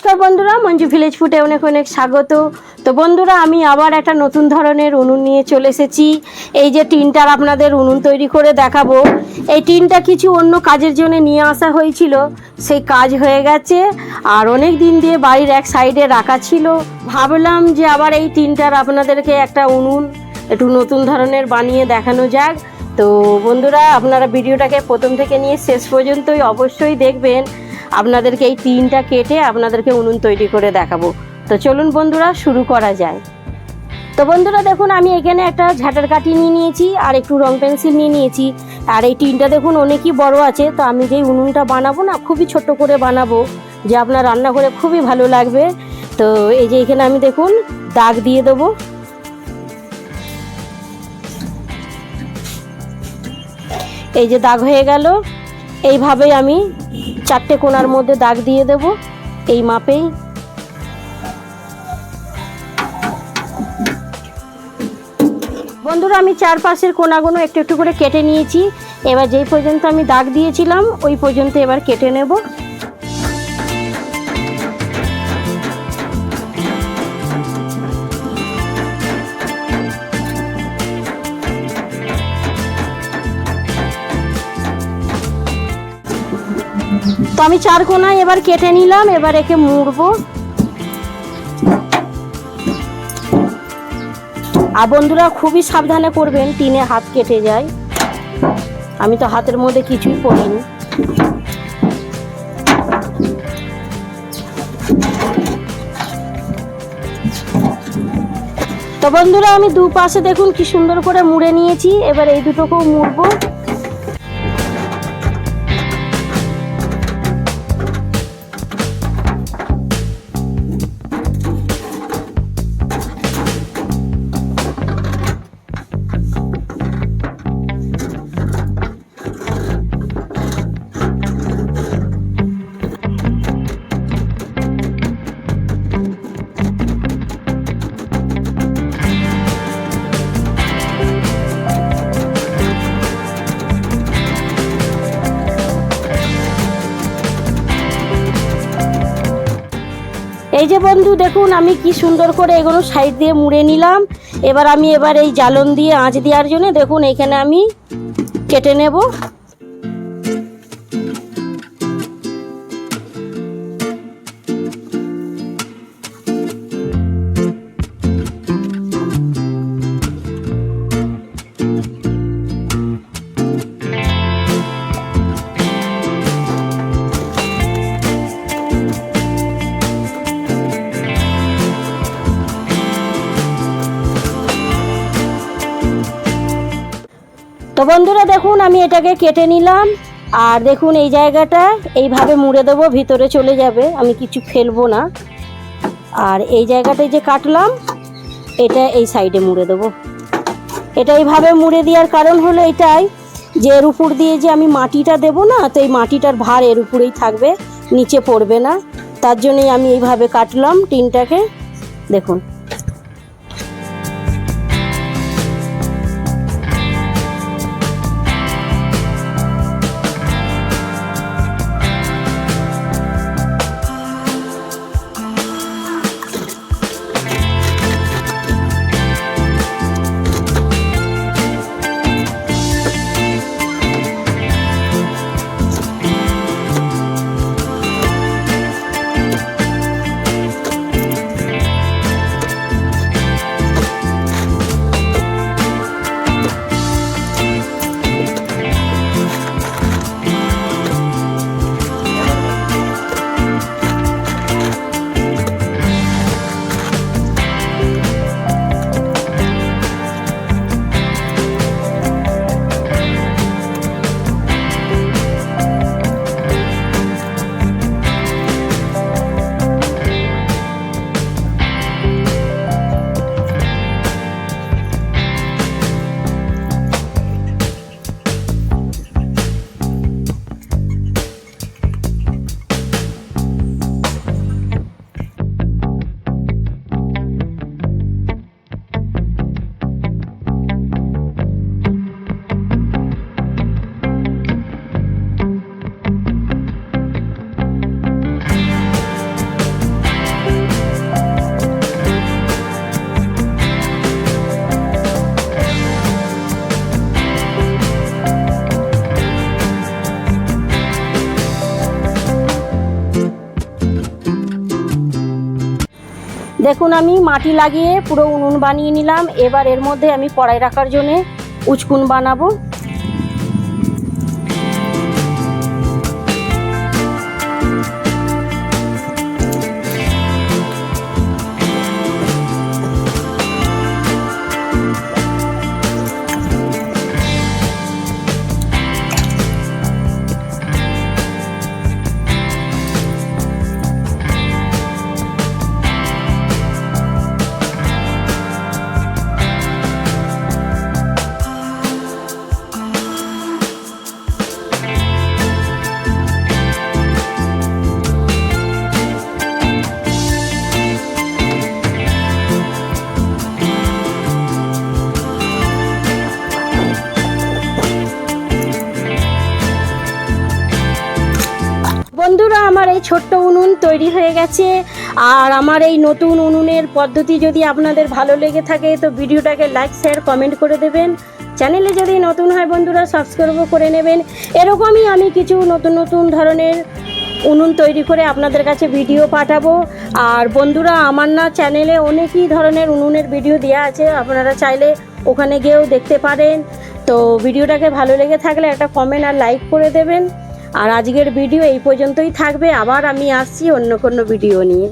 নমস্কার বন্ধুরা, মঞ্জু ভিলেজ ফুটে অনেক অনেক স্বাগত। তো বন্ধুরা, আমি আবার একটা নতুন ধরনের উনুন নিয়ে চলে এসেছি। এই যে টিনটার আপনাদের উনুন তৈরি করে দেখাবো। এই টিনটা কিছু অন্য কাজের জন্য নিয়ে আসা হয়েছিল। সেই কাজ হয়ে গেছে। আর অনেক দিন দিয়ে বাড়ির এক সাইডে রাখা ছিল। ভাবলাম যে আবার এই টিনটার আপনাদেরকে একটা উনুন একটু নতুন ধরনের বানিয়ে দেখানো যাক। তো বন্ধুরা, আপনারা ভিডিওটাকে প্রথম থেকে নিয়ে শেষ পর্যন্তই অবশ্যই দেখবেন। আপনাদেরকে এই টিনটা কেটে আপনাদেরকে উনুন তৈরি করে দেখাবো। তো চলুন বন্ধুরা, শুরু করা যায়। তো বন্ধুরা, দেখুন, আমি এখানে একটা ঝাঁটার কাঠি নিয়ে নিয়েছি আর একটু রং পেন্সিল নিয়ে নিয়েছি। আর এই টিনটা দেখুন, অনেকই বড় আছে। তো আমি যেই উনুনটা বানাবো না, খুবই ছোট করে বানাবো, যে আপনার রান্না করে খুবই ভালো লাগবে। তো এই যে এখানে আমি, দেখুন, দাগ দিয়ে দেবো। এই যে দাগ হয়ে গেল। এইভাবেই আমি চারটে কোনার মধ্যে দাগ দিয়ে দেব, এই মাপেই। বন্ধুরা, আমি চারপাশের কোনাগুলো একটু একটু করে কেটে নিয়েছি। এবার যেই পর্যন্ত আমি দাগ দিয়েছিলাম, ওই পর্যন্ত এবার কেটে নেব। তো আমি চার কোনায় এবার কেটে নিলাম, এবার একে মুড়বো। আর বন্ধুরা খুবই সাবধানে করবেন, টিনে হাত কেটে যায়। আমি তো হাতের মধ্যে কিছুই পড়িনি তো বন্ধুরা আমি দুপাশে দেখুন কি সুন্দর করে মুড়ে নিয়েছি, এবার এই দুটোকেও মুড়বো। যে বন্ধু, দেখুন আমি কি সুন্দর করে এগুলো সাইড দিয়ে মুড়ে নিলাম। এবার আমি এবার এই জ্বালন দিয়ে আঁচ দেওয়ার জন্য দেখুন এখানে আমি কেটে নেব। তো বন্ধুরা দেখুন, আমি এটাকে কেটে নিলাম। আর দেখুন, এই জায়গাটা এইভাবে মুড়ে দেবো, ভিতরে চলে যাবে। আমি কিছু ফেলব না। আর এই জায়গাটায় যে কাটলাম, এটা এই সাইডে মুড়ে দেবো। এটা এইভাবে মুড়ে দেওয়ার কারণ হলো এটাই, যে এর উপর দিয়ে যে আমি মাটিটা দেব না, তো এই মাটিটার ভার এর উপরেই থাকবে, নিচে পড়বে না। তার জন্যই আমি এইভাবে কাটলাম টিনটাকে। দেখুন দেখুন, আমি মাটি লাগিয়ে পুরো উনুন বানিয়ে নিলাম। এবার এর মধ্যে আমি কড়াই রাখার জন্যে উচকুন বানাবো। বন্ধুরা, আমার এই ছোট্ট উনুন তৈরি হয়ে গেছে। আর আমার এই নতুন উনুনের পদ্ধতি যদি আপনাদের ভালো লেগে থাকে, তো ভিডিওটাকে লাইক শেয়ার কমেন্ট করে দেবেন। চ্যানেলে যদি নতুন হয় বন্ধুরা সাবস্ক্রাইবও করে নেবেন। এরকমই আমি কিছু নতুন নতুন ধরনের উনুন তৈরি করে আপনাদের কাছে ভিডিও পাঠাবো। আর বন্ধুরা, আমার না চ্যানেলে অনেকই ধরনের উনুনের ভিডিও দেওয়া আছে। আপনারা চাইলে ওখানে গিয়েও দেখতে পারেন। তো ভিডিওটাকে ভালো লেগে থাকলে একটা কমেন্ট আর লাইক করে দেবেন। আর আজকের ভিডিও এই পর্যন্তই থাকবে। আবার আমি আসছি অন্য কোনো ভিডিও নিয়ে।